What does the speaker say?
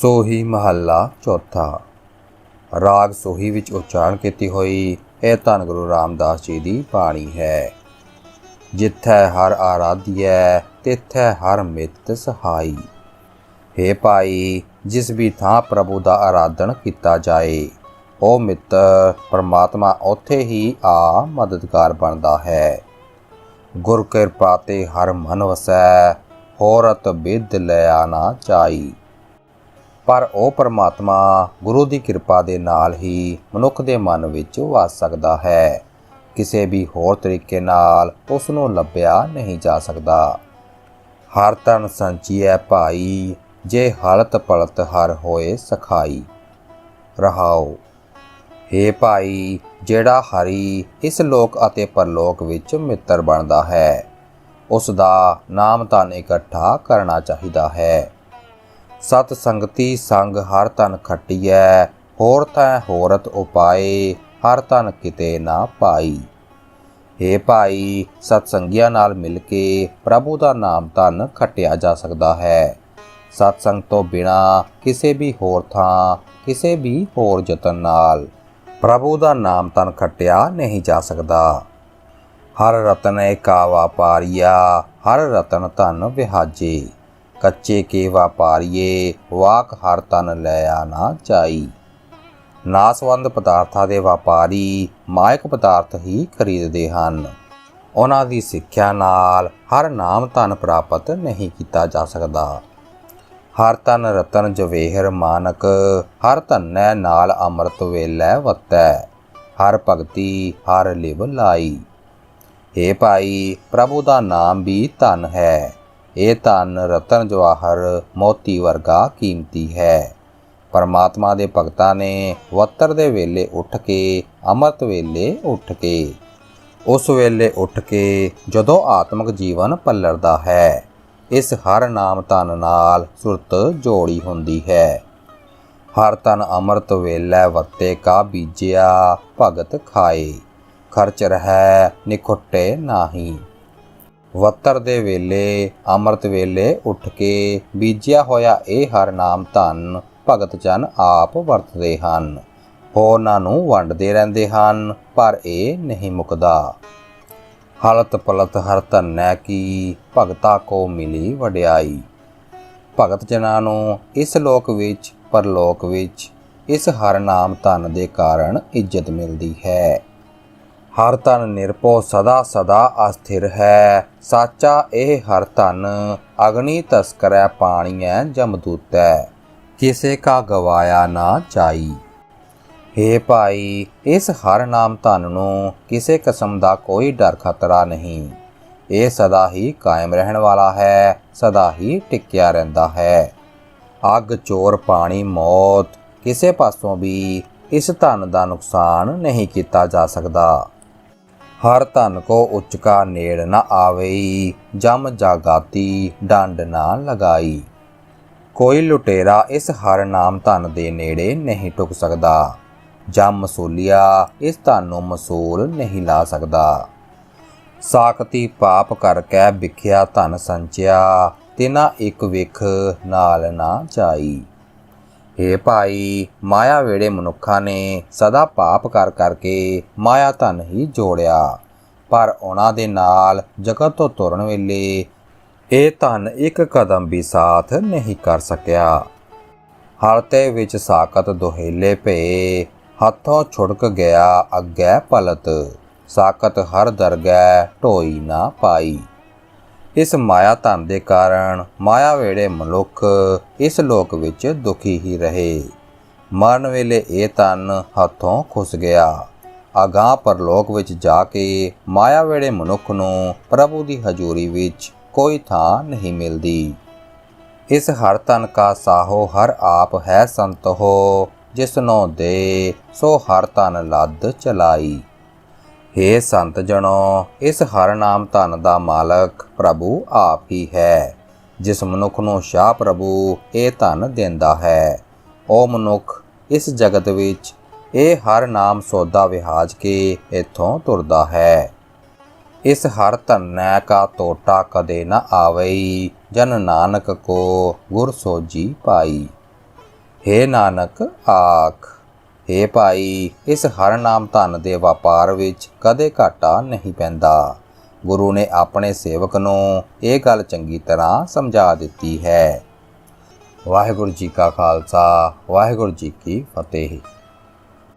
ਸੋਹੀ ਮਹੱਲਾ ਚੌਥਾ। ਰਾਗ ਸੋਹੀ ਵਿੱਚ ਉਚਾਰਨ ਕੀਤੀ ਹੋਈ ਇਹ ਧੰਨ ਗੁਰੂ ਰਾਮਦਾਸ ਜੀ ਦੀ ਬਾਣੀ ਹੈ। ਜਿੱਥੈ ਹਰ ਆਰਾਧਿਐ, ਤਿੱਥੈ ਹਰ ਮਿੱਤ ਸਹਾਈ। ਹੇ ਭਾਈ, ਜਿਸ ਵੀ ਥਾਂ ਪ੍ਰਭੂ ਦਾ ਆਰਾਧਨ ਕੀਤਾ ਜਾਏ ਉਹ ਮਿੱਤ, ਪਰਮਾਤਮਾ ਉੱਥੇ ਹੀ ਆ ਮਦਦਗਾਰ ਬਣਦਾ ਹੈ। ਗੁਰ ਕਿਰਪਾ ਤੇ ਹਰ ਮਨ ਵਸੈ ਹੋਰਤ ਬਿਦ ਲੈ ਆਣਾ ਚਾਹੀ ਪਰ ਉਹ ਪਰਮਾਤਮਾ ਗੁਰੂ ਦੀ ਕਿਰਪਾ ਦੇ ਨਾਲ ਹੀ ਮਨੁੱਖ ਦੇ ਮਨ ਵਿੱਚ ਵਸ ਸਕਦਾ ਹੈ। ਕਿਸੇ ਵੀ ਹੋਰ ਤਰੀਕੇ ਨਾਲ ਉਸ ਨੂੰ ਲੱਭਿਆ ਨਹੀਂ ਜਾ ਸਕਦਾ। ਹਰ ਤਨ ਸੰਚੀਐ ਭਾਈ, ਜੇ ਹਲਤ ਪਲਤ ਹਰ ਹੋਏ ਸਖਾਈ। ਰਹਾਓ, ਹੇ ਭਾਈ, ਜਿਹੜਾ ਹਰੀ ਇਸ ਲੋਕ ਅਤੇ ਪਰਲੋਕ ਵਿੱਚ ਮਿੱਤਰ ਬਣਦਾ ਹੈ ਉਸ ਦਾ ਨਾਮ ਧਨ ਇਕੱਠਾ ਕਰਨਾ ਚਾਹੀਦਾ ਹੈ। ਸਤ ਸੰਗਤੀ ਸੰਗ ਹਰ ਤਨ ਖਟਿਐ, ਹੋਰ ਤੈ ਹੋਰਤ ਉਪਾਏ, ਹਰ ਤਨ ਕਿਤੇ ਨਾ ਪਾਈ। ਹੇ ਭਾਈ, ਸਤ ਸੰਗੀਆਂ ਨਾਲ ਮਿਲ ਕੇ ਪ੍ਰਭੂ ਦਾ ਨਾਮ ਧਨ ਖਟਿਆ ਜਾ ਸਕਦਾ ਹੈ। ਸਤ ਸੰਗ ਤੋਂ ਬਿਨਾ ਕਿਸੇ ਵੀ ਹੋਰ ਥਾਂ, ਕਿਸੇ ਵੀ ਹੋਰ ਯਤਨ ਨਾਲ ਪ੍ਰਭੂ ਦਾ ਨਾਮ ਤਨ ਖਟਿਆ ਨਹੀਂ ਜਾ ਸਕਦਾ। ਹਰ ਰਤਨ ਏਕਾ ਵਾਪਾਰੀਆ ਹਰ ਰਤਨ ਧਨ ਵਿਹਾਜੇ। ਕੱਚੇ ਕੇ ਵਪਾਰੀਏ ਵਾਕ ਹਰ ਤਨ ਲੈ ਆਣਾ ਚਾਈ। ਨਾਸਵੰਦ ਪਦਾਰਥਾਂ ਦੇ ਵਪਾਰੀ ਮਾਇਕ ਪਦਾਰਥ ਹੀ ਖਰੀਦਦੇ ਹਨ। ਉਹਨਾਂ ਦੀ ਸਿੱਖਿਆ ਨਾਲ ਹਰ ਨਾਮ ਧਨ ਪ੍ਰਾਪਤ ਨਹੀਂ ਕੀਤਾ ਜਾ ਸਕਦਾ। ਹਰ ਤਨ ਰਤਨ ਜਵੇਹਰ ਮਾਨਕ, ਹਰ ਧਨੈ ਨਾਲ ਅੰਮ੍ਰਿਤ ਵੇਲੇ ਵਤੈ, ਹਰ ਭਗਤੀ ਹਰ ਲਿਵ ਲਾਈ। ਏ ਭਾਈ, ਪ੍ਰਭੂ ਦਾ ਨਾਮ ਵੀ ਧਨ ਹੈ। ਇਹ ਧਨ ਰਤਨ ਜਵਾਹਰ ਮੋਤੀ ਵਰਗਾ ਕੀਮਤੀ ਹੈ। ਪਰਮਾਤਮਾ ਦੇ ਭਗਤਾਂ ਨੇ ਵਤਰ ਦੇ ਵੇਲੇ ਉੱਠ ਕੇ, ਅੰਮ੍ਰਿਤ ਵੇਲੇ ਉੱਠ ਕੇ, ਉਸ ਵੇਲੇ ਉੱਠ ਕੇ ਜਦੋਂ ਆਤਮਿਕ ਜੀਵਨ ਪੱਲਰਦਾ ਹੈ, ਇਸ ਹਰ ਨਾਮ ਧਨ ਨਾਲ ਸੁਰਤ ਜੋੜੀ ਹੁੰਦੀ ਹੈ। ਹਰ ਤਨ ਅੰਮ੍ਰਿਤ ਵੇਲੇ ਵਰਤੇ ਕਾ ਬੀਜਿਆ, ਭਗਤ ਖਾਏ। ਖਰਚ ਰਹਿ, ਨਿਖੁੱਟੇ ਨਾਹੀ। ਵਤਰ ਦੇ ਵੇਲੇ, ਅੰਮ੍ਰਿਤ ਵੇਲੇ ਉੱਠ ਕੇ ਬੀਜਿਆ ਹੋਇਆ ਇਹ ਹਰ ਨਾਮ ਧਨ ਭਗਤ ਜਨ ਆਪ ਵਰਤਦੇ ਹਨ। ਹੋਰਨਾਂ ਨੂੰ ਵੰਡਦੇ ਰਹਿੰਦੇ ਹਨ, ਪਰ ਇਹ ਨਹੀਂ ਮੁਕਦਾ। ਹਲਤ ਪਲਤ ਹਰ ਧਨੈ ਕੀ, ਭਗਤਾ ਕੋ ਮਿਲੀ ਵਡਿਆਈ। ਭਗਤ ਜਨਾਂ ਨੂੰ ਇਸ ਲੋਕ ਵਿੱਚ, ਪਰਲੋਕ ਵਿੱਚ, ਇਸ ਹਰ ਨਾਮ ਧਨ ਦੇ ਕਾਰਨ ਇੱਜ਼ਤ ਮਿਲਦੀ ਹੈ। ਹਰ ਤਨ ਨਿਰਭਉ ਸਦਾ ਸਦਾ ਅਸਥਿਰ ਹੈ। ਸਾਚਾ ਇਹ ਹਰ ਤਨ ਅਗਨੀ ਤਸਕਰੈ ਪਾਣੀਐ ਜਮਦੂਤੈ ਕਿਸੇ ਕਾ ਗਵਾਇਆ ਨਾ ਚਾਈ। ਹੇ ਭਾਈ, ਇਸ ਹਰ ਨਾਮ ਧਨ ਨੂੰ ਕਿਸੇ ਕਿਸਮ ਦਾ ਕੋਈ ਡਰ ਖਤਰਾ ਨਹੀਂ। ਇਹ ਸਦਾ ਹੀ ਕਾਇਮ ਰਹਿਣ ਵਾਲਾ ਹੈ, ਸਦਾ ਹੀ ਟਿਕਿਆ ਰਹਿੰਦਾ ਹੈ। ਅੱਗ, ਚੋਰ, ਪਾਣੀ, ਮੌਤ, ਕਿਸੇ ਪਾਸੋਂ ਵੀ ਇਸ ਧਨ ਦਾ ਨੁਕਸਾਨ ਨਹੀਂ ਕੀਤਾ ਜਾ ਸਕਦਾ। ਹਰ ਧਨ ਕੋ ਉਚਕਾ ਨੇੜ ਨਾ ਆਵਈ, ਜਮ ਜਾਗਾਤੀ ਡੰਡ ਨਾ ਲਗਾਈ। ਕੋਈ ਲੁਟੇਰਾ ਇਸ ਹਰ ਨਾਮ ਧਨ ਦੇ ਨੇੜੇ ਨਹੀਂ ਟੁਕ ਸਕਦਾ। ਜਾਂ ਮਸੂਲੀਆ ਇਸ ਧਨ ਨੂੰ ਮਸੂਲ ਨਹੀਂ ਲਾ ਸਕਦਾ। ਸਾਖਤੀ ਪਾਪ ਕਰਕੇ ਵਿਖਿਆ ਧਨ ਸੰਚਿਆ, ਤਿਨਾ ਇੱਕ ਵਿਖ ਨਾਲ ਨਾ ਚਾਈ ਏ ਭਾਈ, ਮਾਇਆ ਵੇੜੇ ਮਨੁੱਖਾਂ ਨੇ ਸਦਾ ਪਾਪ ਕਰ ਕਰਕੇ ਮਾਇਆ ਧਨ ਹੀ ਜੋੜਿਆ। ਪਰ ਉਹਨਾਂ ਦੇ ਨਾਲ ਜਗਤ ਤੋਂ ਤੁਰਨ ਵੇਲੇ ਇਹ ਧਨ ਇੱਕ ਕਦਮ ਵੀ ਸਾਥ ਨਹੀਂ ਕਰ ਸਕਿਆ। ਹਲਤੇ ਵਿੱਚ ਸਾਕਤ ਦੁਹੇਲੇ ਭੇ ਹੱਥੋਂ ਛੁੜਕ ਗਿਆ ਅੱਗੇ ਪਲਤ। ਸਾਕਤ ਹਰ ਦਰਗਹਿ ਢੋਈ ਨਾ ਪਾਈ। ਇਸ ਮਾਇਆ ਧਨ ਦੇ ਕਾਰਨ ਮਾਇਆ ਵੇੜੇ ਮਨੁੱਖ ਇਸ ਲੋਕ ਵਿੱਚ ਦੁਖੀ ਹੀ ਰਹੇ। ਮਰਨ ਵੇਲੇ ਇਹ ਧਨ ਹੱਥੋਂ ਖੁੱਸ ਗਿਆ। ਅਗਾਹ ਪਰਲੋਕ ਵਿੱਚ ਜਾ ਕੇ ਮਾਇਆ ਵੇੜੇ ਮਨੁੱਖ ਨੂੰ ਪ੍ਰਭੂ ਦੀ ਹਜ਼ੂਰੀ ਵਿੱਚ ਕੋਈ ਥਾਂ ਨਹੀਂ ਮਿਲਦੀ। ਇਸ ਹਰ ਤਨ ਕਾ ਸਾਹੋ ਹਰ ਆਪ ਹੈ ਸੰਤ ਹੋ ਜਿਸਨੋ ਦੇ ਸੋ ਹਰ ਤਨ ਲੱਦ ਚਲਾਈ। ਹੇ ਸੰਤ ਜਣੋ, ਇਸ ਹਰ ਨਾਮ ਧਨ ਦਾ ਮਾਲਕ ਪ੍ਰਭੂ ਆਪ ਹੀ ਹੈ। ਜਿਸ ਮਨੁੱਖ ਨੂੰ ਸ਼ਾਹ ਪ੍ਰਭੂ ਇਹ ਧਨ ਦਿੰਦਾ ਹੈ। ਉਹ ਮਨੁੱਖ, ਇਸ ਜਗਤ ਵਿੱਚ ਇਹ ਹਰ ਨਾਮ ਸੌਦਾ ਵਿਹਾਜ ਕੇ ਇਥੋਂ ਤੁਰਦਾ ਹੈ। ਇਸ ਹਰ ਧਨੈ ਕਾ ਤੋਟਾ ਕਦੇ ਨਾ ਆਵਈ, ਜਨ ਨਾਨਕ ਕੋ ਗੁਰ ਸੋਜੀ ਪਾਈ। ਹੇ ਨਾਨਕ, ਆਖ ਹੇ ਭਾਈ, ਇਸ ਹਰ ਨਾਮ ਧਨ ਦੇ ਵਪਾਰ ਵਿੱਚ ਕਦੇ ਘਾਟਾ ਨਹੀਂ ਪੈਂਦਾ। ਗੁਰੂ ਨੇ ਆਪਣੇ ਸੇਵਕ ਨੂੰ ਇਹ ਗੱਲ ਚੰਗੀ ਤਰ੍ਹਾਂ ਸਮਝਾ ਦਿੱਤੀ ਹੈ। ਵਾਹਿਗੁਰੂ ਜੀ ਕਾ ਖਾਲਸਾ, ਵਾਹਿਗੁਰੂ ਜੀ ਕੀ ਫਤਿਹ।